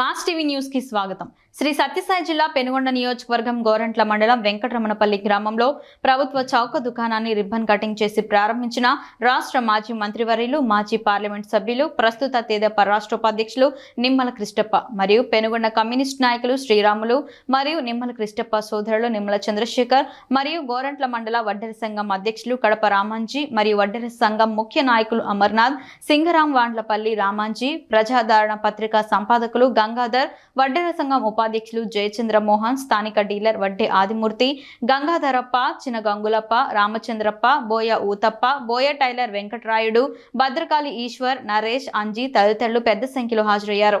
Mass TV న్యూస్కి స్వాగతం. శ్రీ సత్యసాయి జిల్లా పెనుగొండ నియోజకవర్గం గోరంట్ల మండలం వెంకటరమణపల్లి గ్రామంలో ప్రభుత్వ చౌక దుకాణాన్ని రిబ్బన్ కటింగ్ చేసి ప్రారంభించిన రాష్ట్ర మాజీ మంత్రివర్యులు మాజీ పార్లమెంట్ సభ్యులు ప్రస్తుత తెదేపా రాష్ట్ర ఉపాధ్యక్షులు నిమ్మల కృష్ణప్ప మరియు పెనుగొండ కమ్యూనిస్ట్ నాయకులు శ్రీరాములు మరియు నిమ్మల కృష్ణప్ప సోదరులు నిమ్మల చంద్రశేఖర్ మరియు గోరంట్ల మండల వడ్డెర సంఘం అధ్యక్షులు కడప రామాంజీ మరియు వడ్డెర సంఘం ముఖ్య నాయకులు అమర్నాథ్ సింగరాం వాండ్లపల్లి రామాంజీ ప్రజాదరణ పత్రికా సంపాదకులు గంగాధర్ వడ్డెర సంఘం ఉపాధ్యక్షులు జయచంద్ర మోహన్ స్థానిక డీలర్ వడ్డే ఆదిమూర్తి గంగాధరప్ప చిన గంగులప్ప రామచంద్రప్ప బోయ ఊతప్ప బోయ టైలర్ వెంకటరాయుడు భద్రకాళి ఈశ్వర్ నరేష్ అంజీ తదితరులు పెద్ద సంఖ్యలో హాజరయ్యారు.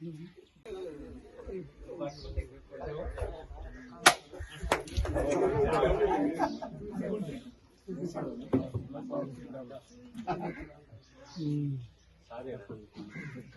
嗯。嗯。嗯。啥点？